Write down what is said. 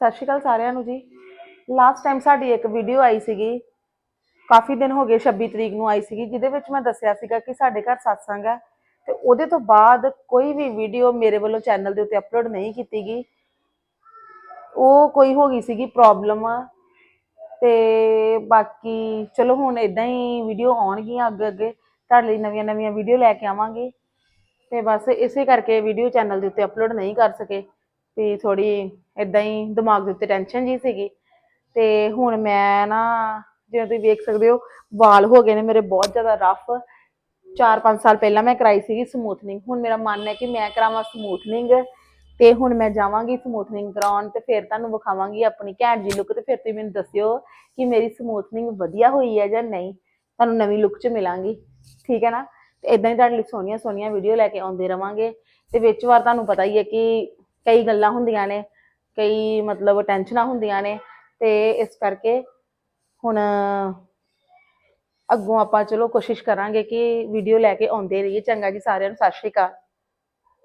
ਸਤਿ ਸ਼੍ਰੀ ਅਕਾਲ ਸਾਰਿਆਂ ਨੂੰ ਜੀ। ਲਾਸਟ ਟਾਈਮ ਸਾਡੀ ਇੱਕ ਵੀਡੀਓ ਆਈ ਸੀਗੀ। ਕਾਫੀ ਦਿਨ ਹੋ ਗਏ 26 ਤਰੀਕ ਨੂੰ ਆਈ ਸੀਗੀ, ਜਿਹਦੇ ਵਿੱਚ ਮੈਂ ਦੱਸਿਆ ਸੀਗਾ ਕਿ ਸਾਡੇ ਘਰ satsang ਹੈ ਤੇ ਉਹਦੇ ਤੋਂ ਬਾਅਦ ਕੋਈ ਵੀ ਵੀਡੀਓ ਮੇਰੇ ਵੱਲੋਂ ਚੈਨਲ ਦੇ ਉੱਤੇ ਅਪਲੋਡ ਨਹੀਂ ਕੀਤੀ ਗਈ। ਉਹ ਕੋਈ ਹੋ ਗਈ ਸੀਗੀ ਪ੍ਰੋਬਲਮ ਤੇ ਬਾਕੀ ਚਲੋ ਹੁਣ ਇਦਾਂ ਹੀ ਵੀਡੀਓ ਆਉਣਗੀਆਂ ਅੱਗੇ ਅੱਗੇ ਤੁਹਾਡੇ ਲਈ ਨਵੀਆਂ ਨਵੀਆਂ ਵੀਡੀਓ ਲੈ ਕੇ ਆਵਾਂਗੇ। ਤੇ ਬਸ ਇਸੇ ਕਰਕੇ ਵੀਡੀਓ ਚੈਨਲ ਦੇ ਉੱਤੇ ਅਪਲੋਡ ਨਹੀਂ ਕਰ ਸਕੇ। ਵੀ ਥੋੜੀ ਇਦਾਂ ਹੀ ਦਿਮਾਗ ਦੇ ਉੱਤੇ ਟੈਨਸ਼ਨ ਜੀ ਸੀਗੀ। ਤੇ ਹੁਣ ਮੈਂ ਨਾ, ਜਿਵੇਂ ਤੁਸੀਂ ਵੇਖ ਸਕਦੇ ਹੋ, ਵਾਲ ਹੋ ਗਏ ਨੇ ਮੇਰੇ ਬਹੁਤ ਜ਼ਿਆਦਾ ਰਫ 4-5 ਸਾਲ ਪਹਿਲਾਂ ਮੈਂ ਕਰਾਈ ਸੀਗੀ ਸਮੂਥਨਿੰਗ ਹੁਣ ਮੇਰਾ ਮਨ ਹੈ ਕਿ ਮੈਂ ਕਰਾਵਾਂ ਸਮੂਥਨਿੰਗ ਤੇ ਹੁਣ ਮੈਂ ਜਾਵਾਂਗੀ ਸਮੂਥਨਿੰਗ ਕਰਾਉਣ ਤੇ ਫਿਰ ਤੁਹਾਨੂੰ ਵਿਖਾਵਾਂਗੀ ਆਪਣੀ ਘੈਂਟ ਜੀ ਲੁੱਕ ਤੇ ਫਿਰ ਤੁਸੀਂ ਮੈਨੂੰ ਦੱਸਿਓ ਕਿ ਮੇਰੀ ਸਮੂਥਨਿੰਗ ਵਧੀਆ ਹੋਈ ਹੈ ਜਾਂ ਨਹੀਂ। ਤੁਹਾਨੂੰ ਨਵੀਂ ਲੁੱਕ 'ਚ ਮਿਲਾਂਗੀ। ਠੀਕ ਹੈ ਨਾ? ਤੇ ਇਦਾਂ ਹੀ ਤੁਹਾਡੇ ਲਈ ਸੋਹਣੀਆਂ ਸੋਹਣੀਆਂ ਵੀਡੀਓ ਲੈ ਕੇ ਆਉਂਦੇ ਰਵਾਂਗੇ। ਤੇ ਵਿੱਚ ਵਾਰ ਤੁਹਾਨੂੰ ਪਤਾ ਹੀ ਹੈ ਕਿ ਕਈ ਗੱਲਾਂ ਹੁੰਦੀਆਂ ਨੇ, ਕਈ ਮਤਲਬ ਟੈਨਸ਼ਨਾਂ ਹੁੰਦੀਆਂ ਨੇ ਤੇ ਇਸ ਕਰਕੇ ਹੁਣ ਅੱਗੋਂ ਆਪਾਂ ਚਲੋ ਕੋਸ਼ਿਸ਼ ਕਰਾਂਗੇ ਕਿ ਵੀਡੀਓ ਲੈ ਕੇ ਆਉਂਦੇ ਰਹੀਏ। ਚੰਗਾ ਜੀ, ਸਾਰਿਆਂ ਨੂੰ ਸਤਿ ਸ਼੍ਰੀ ਅਕਾਲ।